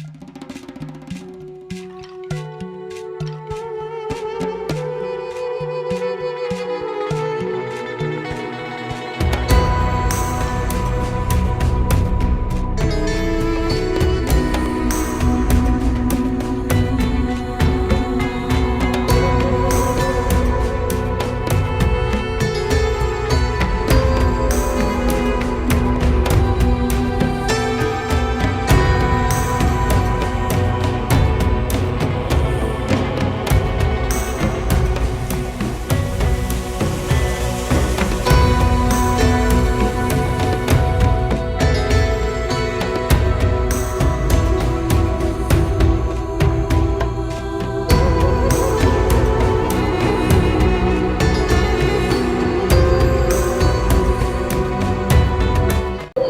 you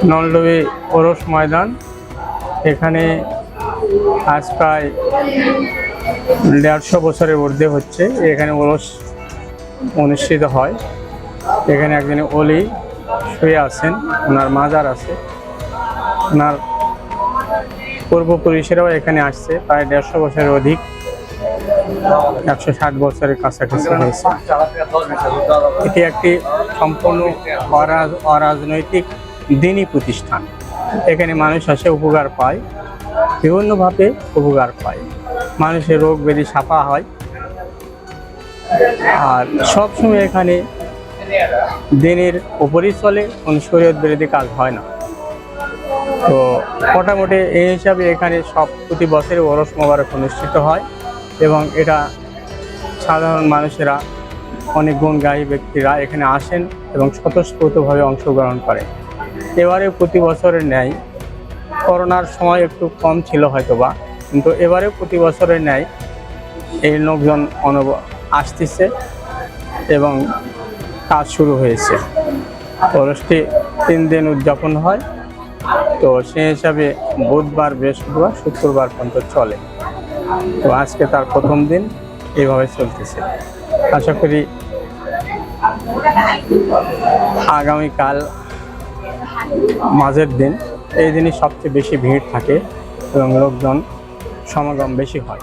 নলডবি ওরস ময়দান। এখানে আজ প্রায় দেড়শো বছরের ঊর্ধ্বে হচ্ছে। এখানে ওরস অনুষ্ঠিত হয়। এখানে একজন অলি শুয়ে আছেন, ওনার মাজার আছে। ওনার পূর্বপুরুষেরাও এখানে আসছে, প্রায় দেড়শো বছরের অধিক, একশো ষাট বছরের কাছাকাছি হয়েছে। এটি একটি সম্পূর্ণ অরাজ- অরাজনৈতিক দিনই প্রতিষ্ঠান। এখানে মানুষ আসে, উপকার পায়, বিভিন্নভাবে উপকার পায়। মানুষের রোগ ব্যাধি সাফা হয়। আর সবসময় এখানে দিনের উপরই চলে, কোনো শরীয়ত বিরোধী কাজ হয় না। তো মোটামুটি এই হিসাবে এখানে সব প্রতি বছরে ওরস মোবারক অনুষ্ঠিত হয় এবং এটা সাধারণ মানুষেরা অনেক গুণগাহী ব্যক্তিরা এখানে আসেন এবং স্বতঃস্ফূর্তভাবে অংশগ্রহণ করেন। এবারে প্রতি বছরের ন্যায় করোনার সময় একটু কম ছিল হয়তোবা, কিন্তু এবারে প্রতি বছরের ন্যায় এই লোকজন অনুভ আসতেছে এবং কাজ শুরু হয়েছে। খরচটি তিন দিন উদযাপন হয়, তো সেই হিসাবে বুধবার, বৃহস্পতিবার, শুক্রবার পর্যন্ত চলে। তো আজকে তার প্রথম দিন, এইভাবে চলতেছে। আশা করি আগামীকাল মাঝের দিন এই দিনই সবচেয়ে বেশি ভিড় থাকে এবং লোকজন সমাগম বেশি হয়।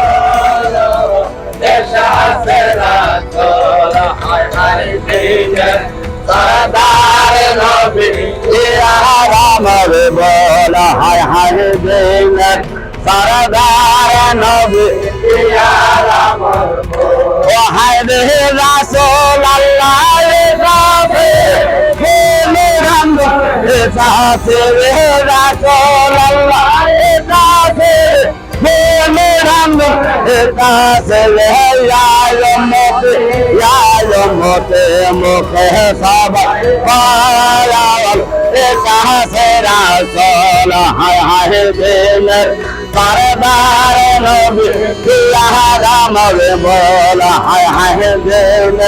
আল্লাহ আল্লাহ রামর বল হায় হায় দিন সরদার নবী ও হায় রে রাসূল বলে রাম রে সাথে রে ইয়া মতে ইয়া মতে মুখে সব পায়াল রে সাথে রাসূল হায় হায় দিন সরদার নবী ইয়া রে বল হায় হায় দিন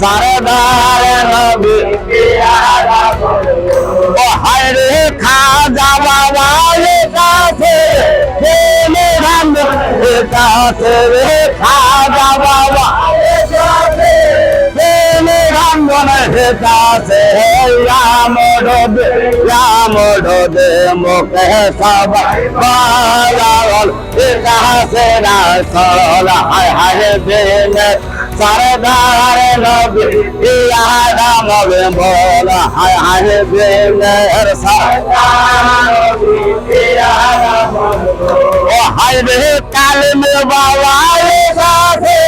সরদার নবী ইয়া রাম ও হায় রে খাজা বাবা কাছে রে খাজা বাবা কাছে রাম বনে রামড রামড দে মুখে সবাই পাগল ইতিহাসে রাসল হায় হায় দিন সরদার নবী ইয়া রাম বল, হায় হায় দিন সরদার নবী ইয়া রাম হায় রে কালেম বাবারে কাছে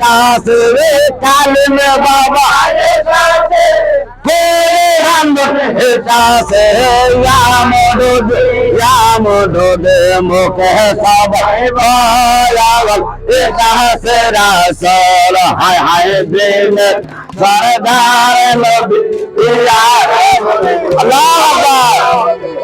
কাছে রে কালেম বাবারে কাছে কাছে রাম ডোবে রাম ডোবে মুখে সবাই বলাবল কাছে রাসল হায় হায় প্রেম সরদার নবী আল্লাহ